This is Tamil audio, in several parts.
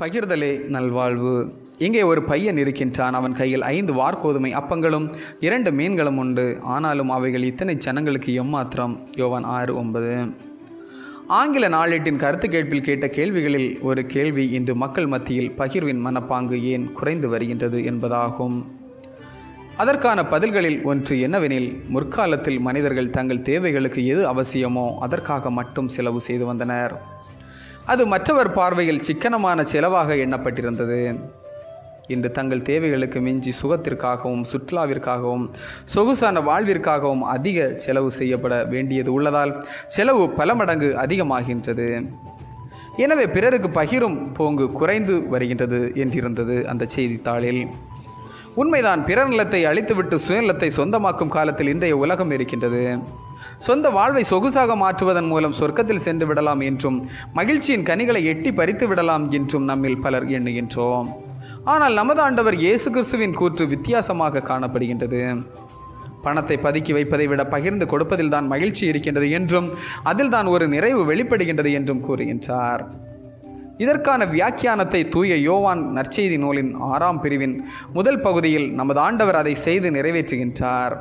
பகிர்தலே நல்வாழ்வு. இங்கே ஒரு பையன் இருக்கின்றான். அவன் கையில் ஐந்து வார்கோதுமை அப்பங்களும் இரண்டு மீன்களும் உண்டு. ஆனாலும் அவைகள் இத்தனை ஜனங்களுக்கு எம்மாத்திரம்? யோவான் ஆறு ஒன்பது. ஆங்கில நாளேட்டின் கருத்து கேட்பில் கேட்ட கேள்விகளில் ஒரு கேள்வி இன்று மக்கள் மத்தியில் பகிர்வின் மனப்பாங்கு ஏன் குறைந்து வருகின்றது என்பதாகும். அதற்கான பதில்களில் ஒன்று என்னவெனில் முற்காலத்தில் மனிதர்கள் தங்கள் தேவைகளுக்கு எது அவசியமோ அதற்காக மட்டும் செலவு செய்து வந்தனர். அது மற்றவர் பார்வையில் சிக்கனமான செலவாக எண்ணப்பட்டிருந்தது. இன்று தங்கள் தேவைகளுக்கு மிஞ்சி சுகத்திற்காகவும் சுற்றுலாவிற்காகவும் சொகுசான வாழ்விற்காகவும் அதிக செலவு செய்யப்பட வேண்டியது உள்ளதால் செலவு பல மடங்கு அதிகமாகின்றது. எனவே பிறருக்கு பகிரும் போங்கு குறைந்து வருகின்றது என்றிருந்தது அந்த செய்தித்தாளில். உண்மைதான் பிறர் நிலத்தை அழித்துவிட்டு சுயநலத்தை சொந்தமாக்கும் காலத்தில் இன்றைய உலகம் இருக்கின்றது. சொந்த வாழ்வை சொகுசாக மாற்றுவதன் மூலம் சொர்க்கத்தில் சென்று விடலாம் என்றும் மகிழ்ச்சியின் கனிகளை எட்டி பறித்து விடலாம் என்றும் நம்மில் பலர் எண்ணுகின்றோம். ஆனால் நமது ஆண்டவர் இயேசு கிறிஸ்துவின் கூற்று வித்தியாசமாக காணப்படுகின்றது. பணத்தை பதுக்கி வைப்பதை விட பகிர்ந்து கொடுப்பதில் தான் மகிழ்ச்சி இருக்கின்றது என்றும் அதில் தான் ஒரு நிறைவு வெளிப்படுகின்றது என்றும் கூறுகின்றார். இதற்கான வியாக்கியானத்தை தூய யோவான் நற்செய்தி நூலின் ஆறாம் பிரிவின் முதல் பகுதியில் நமது ஆண்டவர் அதை செய்து நிறைவேற்றுகின்றார்.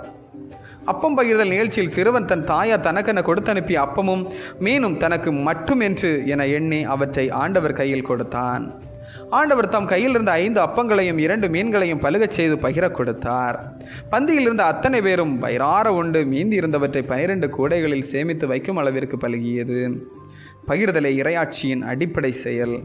அப்பம் பகிர்தல் நிகழ்ச்சியில் சிறுவன் தன் தாயார் தனக்கென கொடுத்தனுப்பிய அப்பமும் மீனும் தனக்கு மட்டுமென்று என எண்ணி அவற்றை ஆண்டவர் கையில் கொடுத்தான். ஆண்டவர் தம் கையில் இருந்த ஐந்து அப்பங்களையும் இரண்டு மீன்களையும் பழுகச் செய்து பகிரக் கொடுத்தார். பந்தியில் இருந்த அத்தனை பேரும் வயிறார உண்டு மீந்தி இருந்தவற்றை பனிரெண்டு கூடைகளில் சேமித்து வைக்கும் அளவிற்கு பழகியது. பகிர்தலை இரையாட்சியின் அடிப்படை செயல்.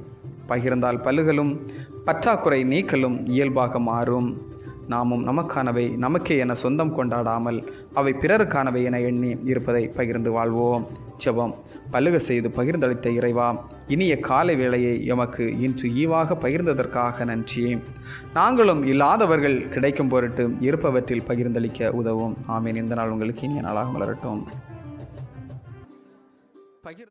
பகிர்ந்தால் பல்லுகளும் பற்றாக்குறை நீக்கலும் இயல்பாக மாறும். நாமும் நமக்கானவை நமக்கே என சொந்தம் கொண்டாடாமல் அவை பிறருக்கானவை என எண்ணி இருப்பதை பகிர்ந்து வாழ்வோம். ஜெபம். பல்லுக செய்து பகிர்ந்தளித்த இறைவா இனிய காலை வேளையை எமக்கு இன்று ஈவாக பகிர்ந்ததற்காக நன்றி. நாங்களும் இல்லாதவர்கள் கிடைக்கும் பொருட்டு இருப்பவற்றில் பகிர்ந்தளிக்க உதவும். ஆமீன். இந்த நாள் உங்களுக்கு இனிய நாளாக மலரட்டும். பகிர்